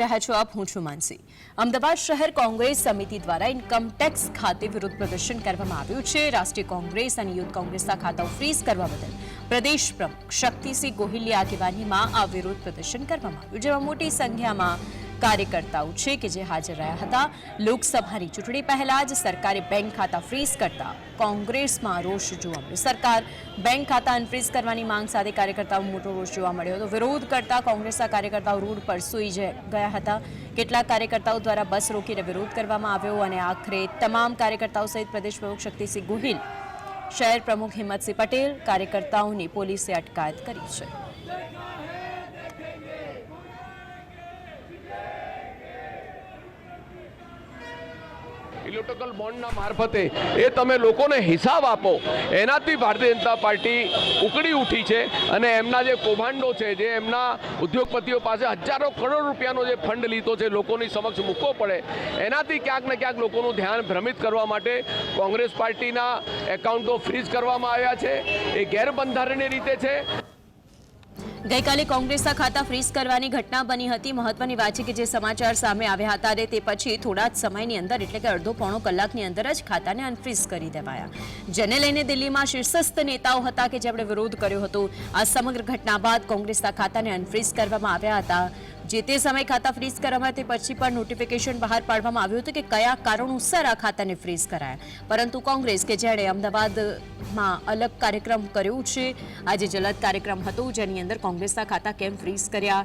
રહ્યા છો આપ, હું છું માનસી. અમદાવાદ શહેર કોંગ્રેસ સમિતિ દ્વારા ઇન્કમ ટેક્સ ખાતે વિરોધ પ્રદર્શન કરવામાં આવ્યું છે. રાષ્ટ્રીય કોંગ્રેસ અને યુથ કોંગ્રેસના ખાતાઓ ફ્રીઝ કરવા બદલ પ્રદેશ પ્રમુખ શક્તિસિંહ ગોહિલની આગેવાનીમાં આ વિરોધ પ્રદર્શન કરવામાં આવ્યું, જેમાં મોટી સંખ્યામાં કાર્યકર્તાઓ છે કે જે હાજર રહ્યા હતા. લોકસભાની ચૂંટણી પહેલા જ સરકારે બેંક ખાતા ફ્રીઝ કરતા કોંગ્રેસમાં રોષ જોવા મળ્યો. સરકાર બેંક ખાતા અનફ્રીઝ કરવાની માંગ સાથે કાર્યકર્તાઓ મોટો રોષ જોવા મળ્યો હતો. વિરોધ કરતા કોંગ્રેસના કાર્યકર્તાઓ રોડ પર સૂઈ ગયા હતા. કેટલાક કાર્યકર્તાઓ દ્વારા બસ રોકીને વિરોધ કરવામાં આવ્યો અને આખરે તમામ કાર્યકર્તાઓ સહિત પ્રદેશ પ્રમુખ શક્તિસિંહ ગોહિલ, શહેર પ્રમુખ હિંમતસિંહ પટેલ કાર્યકર્તાઓની પોલીસે અટકાયત કરી છે. ઇલેક્ટ્રિકલ બોન્ડના મારફતે એ તમે લોકોને હિસાબ આપો. એનાથી ભારતીય જનતા પાર્ટી ઉકળી ઉઠી છે અને એમના જે કૌભાંડો છે, જે એમના ઉદ્યોગપતિઓ પાસે હજારો કરોડ રૂપિયાનો જે ફંડ લીધો છે, લોકોની સમક્ષ મૂકવો પડે. એનાથી ક્યાંક ને ક્યાંક લોકોનું ધ્યાન ભ્રમિત કરવા માટે કોંગ્રેસ પાર્ટીના એકાઉન્ટો ફ્રીઝ કરવામાં આવ્યા છે. એ ગેરબંધારણીય રીતે છે. ગઈકાલે કોંગ્રેસના ખાતા ફ્રીઝ કરવાની ઘટના બની હતી. મહત્વની વાત છે કે જે સમાચાર સામે આવ્યા હતા અને તે પછી થોડા જ સમયની અંદર, એટલે કે અડધો પોણો કલાકની અંદર જ ખાતાને અનફ્રીઝ કરી દેવાયા. જેને લઈને દિલ્હીમાં શીર્ષસ્થ નેતાઓ હતા કે જેમણે વિરોધ કર્યો હતો. આ સમગ્ર ઘટના બાદ કોંગ્રેસના ખાતાને અનફ્રીઝ કરવામાં આવ્યા હતા. જે તે સમયે ખાતા ફ્રીઝ કરવામાં તે પછી પણ નોટિફિકેશન બહાર પાડવામાં આવ્યું હતું કે કયા કારણોસર આ ખાતાને ફ્રીઝ કરાયા. પરંતુ કોંગ્રેસ કે જેણે અમદાવાદમાં અલગ કાર્યક્રમ કર્યો છે, આજે જલદ કાર્યક્રમ હતો, જેની અંદર કોંગ્રેસના ખાતા કેમ ફ્રીઝ કર્યા?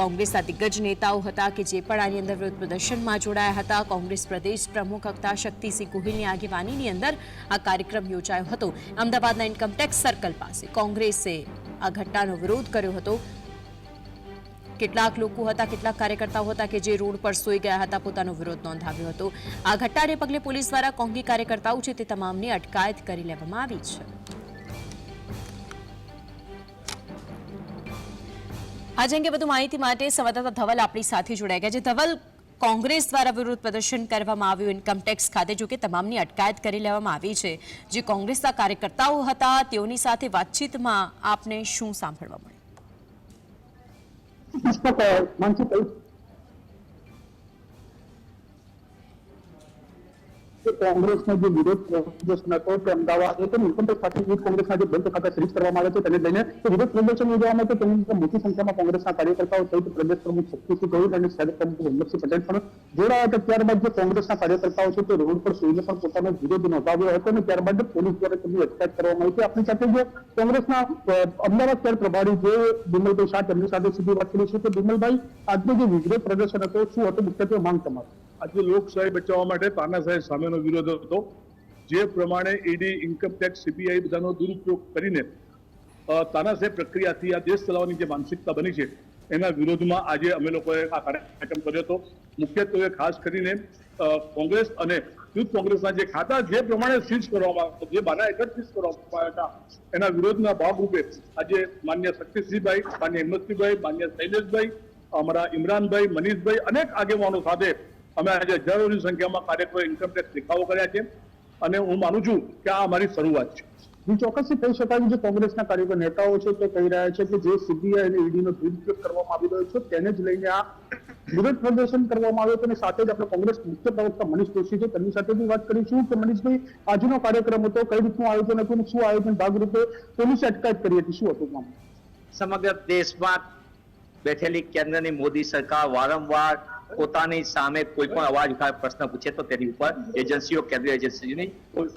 કોંગ્રેસના દિગ્ગજ નેતાઓ હતા કે જે પણ આની અંદર વિરોધ પ્રદર્શનમાં જોડાયા હતા? કોંગ્રેસ પ્રદેશ પ્રમુખ હતા શક્તિસિંહ ગોહિલની આગેવાનીની અંદર આ કાર્યક્રમ યોજાયો હતો. અમદાવાદના ઇન્કમટેક્સ સર્કલ પાસે કોંગ્રેસે આ ઘટનાનો વિરોધ કર્યો હતો. કેટલાક લોકો હતા, કેટલાક કાર્યકર્તાઓ હતા કે જે રોડ પર સોઈ ગયા હતા, પોતાનો વિરોધ નોંધાવ્યો હતો. આ ઘટનાને પગલે પોલીસ દ્વારા કોંગી કાર્યકર્તાઓ છે તે તમામની અટકાયત કરી લેવામાં આવી છે. આજે અંગે વધુ માહિતી માટે સંવાદદાતા ધવલ આપણી સાથે જોડાઈ ગયા છે. ધવલ, કોંગ્રેસ દ્વારા વિરોધ પ્રદર્શન કરવામાં આવ્યું ઇન્કમટેક્સ ખાતે જો કે તમામની અટકાયત કરી લેવામાં આવી છે. જે કોંગ્રેસના કાર્યકર્તાઓ હતા, તેઓની સાથે વાતચીતમાં આપને શું સાંભળવા મળ્યું? తీసుకొక మంచి કોંગ્રેસનો જે વિરોધ પ્રદર્શન હતો તે અમદાવાદ એક ઇન્કમટેક્સ ખાતે યુથ કોંગ્રેસના જે બેંક ખાતા ફ્રીઝ કરવામાં આવે છે તેને લઈને તે વિરોધ પ્રદર્શન યોજવામાં આવે છે તેની અંદર મોટી સંખ્યામાં કોંગ્રેસના કાર્યકર્તાઓ સહિત પ્રદેશ પ્રમુખ શક્તિસિંહ ગોહિલ અને શહેર પ્રમુખ હિંમતસિંહ પટેલ પણ જોડાયા હતા ત્યારબાદ જે કોંગ્રેસના કાર્યકર્તાઓ છે તે રોડ પર સુઈને પણ પોતાનો વિરોધ નોંધાવ્યો હતો અને ત્યારબાદ પોલીસ દ્વારા તેમની અટકાયત કરવામાં આવી હતી આપણી સાથે જે કોંગ્રેસના અ, અમદાવાદ શહેર પ્રભારી જે બિમલભાઈ શાહ તેમની સાથે સીધી વાત કરી છે કે બિમલભાઈ આજનું જે વિરોધ પ્રદર્શન હતો શું હતું મુખ્યત્વે માંગ તમારી આજે લોકશાહી બચાવવા માટે તાનાશાહી સામેનો વિરોધ હતો. જે પ્રમાણે ઈડી ઇન્કમટેક્સ સીબીઆઈ બધાનો દુરુપયોગ કરીને તાનાશાહી પ્રક્રિયાથી આ દેશ ચલાવવાની જે માનસિકતા બની છે, એના વિરોધમાં આજે અમે લોકોએ આ કાર્યક્રમ કર્યો હતો. મુખ્યત્વે ખાસ કરીને કોંગ્રેસ અને યુથ કોંગ્રેસના જે ખાતા જે પ્રમાણે સીઝ કરવામાં આવ્યા જે બાના એકત્રિત કરવામાં આવ્યા હતા, એના વિરોધના ભાગરૂપે આજે માન્ય શક્તિસિંહભાઈ, માન્ય હિંમતસિંહભાઈ, માન્ય શૈલેષભાઈ, અમારા ઇમરાનભાઈ, મનીષભાઈ અનેક આગેવાનો સાથે અમે આજે જરૂરી સંખ્યામાં કાર્યકરો ઇન્કમટેક્સ દેખાવો કર્યા છે અને હું માનું છું કે આ અમારી શરૂઆત છે હું ચોક્કસથી કહી શકાય જે કોંગ્રેસના કાર્યકર નેતાઓ છે તે કહી રહ્યા છે કે જે સીબીઆઈ અને ઈડીનો દુરુપયોગ કરવામાં આવી રહ્યો છે તેને જ લઈને આ વિરોધ પ્રદર્શન કરવામાં આવ્યો અને સાથે જ આપણે કોંગ્રેસ મુખ્ય પ્રવક્તા મનીષ જોશી છે તેમની સાથે બી વાત કરીશું કે મનીષભાઈ આજનો કાર્યક્રમ હતો કઈ રીતનું આયોજન હતું શું આયોજન ભાગરૂપે પોલીસે અટકાયત કરી હતી શું હતું? સમગ્ર દેશમાં બેઠેલી કેન્દ્રની મોદી સરકાર વારંવાર પોતાની સામે કોઈ પણ અવાજ ઉઠાવે, પ્રશ્ન પૂછે તો તેની ઉપર એજન્સીઓ કેન્દ્રીય એજન્સીઓની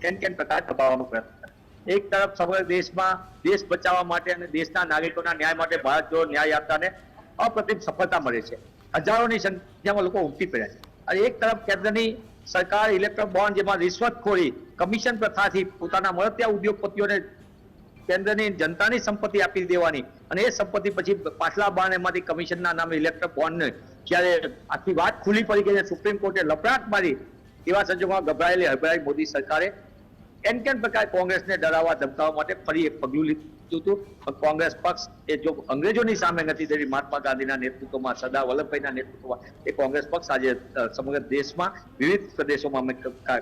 કેન કેન પ્રકાર દબાવવાનો પ્રયત્ન એક તરફ સમગ્ર દેશમાં દેશ બચાવવા માટે અને દેશના નાગરિકોના ન્યાય માટે ભારત જોડો ન્યાય યાત્રાને અપ્રતિમ સફળતા મળે છે. હજારોની સંખ્યામાં લોકો ઉમટી પડ્યા છે. અને એક તરફ કેન્દ્રની સરકાર ઇલેક્ટ્રોન બોન્ડ જેમાં રિશ્વતખોરી, કમિશન પ્રથાથી પોતાના મળતિયા ઉદ્યોગપતિઓને કેન્દ્રની જનતાની સંપત્તિ આપી દેવાની અને એ સંપત્તિ પછી પાછલા બાણ એમાંથી કમિશનના નામે ઇલેક્ટ્રોન બોન્ડ જ્યારે આખી વાત ખુલ્લી પડી ગઈ સુપ્રીમ કોર્ટે લપડાટ મારી એવા સંજોગોમાં ગભરાયેલી હરભરાઈ મોદી સરકારે એન કેન પ્રકારે કોંગ્રેસને ડરાવવા, ધમકાવવા માટે ફરી એક પગલું લીધું. હતું કોંગ્રેસ પક્ષ એ જો અંગ્રેજોની સામે નથી તેવી મહાત્મા ગાંધીના નેતૃત્વમાં સરદાર વલ્લભભાઈના નેતૃત્વમાં એ કોંગ્રેસ પક્ષ આજે સમગ્ર દેશમાં વિવિધ પ્રદેશોમાં અમે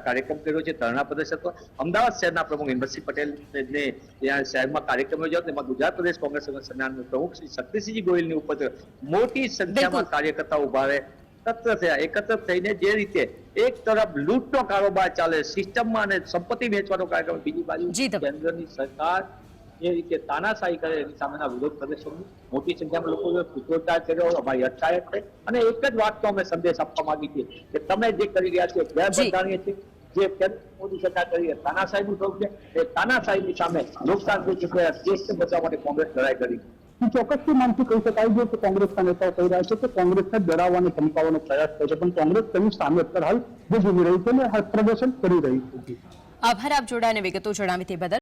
કાર્યક્રમ કર્યો છે ધરણા પ્રદેશ હતો. અમદાવાદ શહેરના પ્રમુખ હિંમતસિંહ પટેલને ત્યાં શહેરમાં કાર્યક્રમ યોજાયો તેમાં ગુજરાત પ્રદેશ કોંગ્રેસ સંગઠનના પ્રમુખ શ્રી શક્તિસિંહજી ગોયલની ઉપર મોટી સંખ્યામાં કાર્યકર્તા કાર્યકર્તાઓ ઊભા રહે એકત્ર થયા. એકત્ર થઈને જે રીતે એક તરફ લૂંટનો કારોબાર ચાલે સિસ્ટમમાં અને સંપત્તિ વેચવાનો કાર્યક્રમ બીજી બાજુ કેન્દ્રની સરકાર જે રીતે તાનાશાહી કરે એની સામેના વિરોધ પ્રદર્શનની મોટી સંખ્યામાં લોકોએ સૂત્રોચ્ચાર કર્યો અમારી અટકાયત છે અને એક જ વાતનો અમે સંદેશ આપવા માંગી છીએ કે તમે જે કરી રહ્યા છો ગેરબંધારણીય છે. જે મોદી સરકાર કરી તાનાશાહી નું સ્વરૂપ છે. એ તાનાશાહીની સામે લોકતાંત્રિક દેશને બચાવવા માટે કોંગ્રેસ લડાઈ કરી હું ચોક્કસથી માનથી કહી શકાય છે કે કોંગ્રેસના નેતાઓ કહી રહ્યા છે કે કોંગ્રેસને ડરાવવાનો ધમકાવવાનો પ્રયાસ થયો છે પણ કોંગ્રેસ તેની સામે અત્યારે હાલ જે જીવી રહી છે અને પ્રદર્શન કરી રહી છે. આભાર આપ જોડાને વિગતો જણાવી તે બદલ.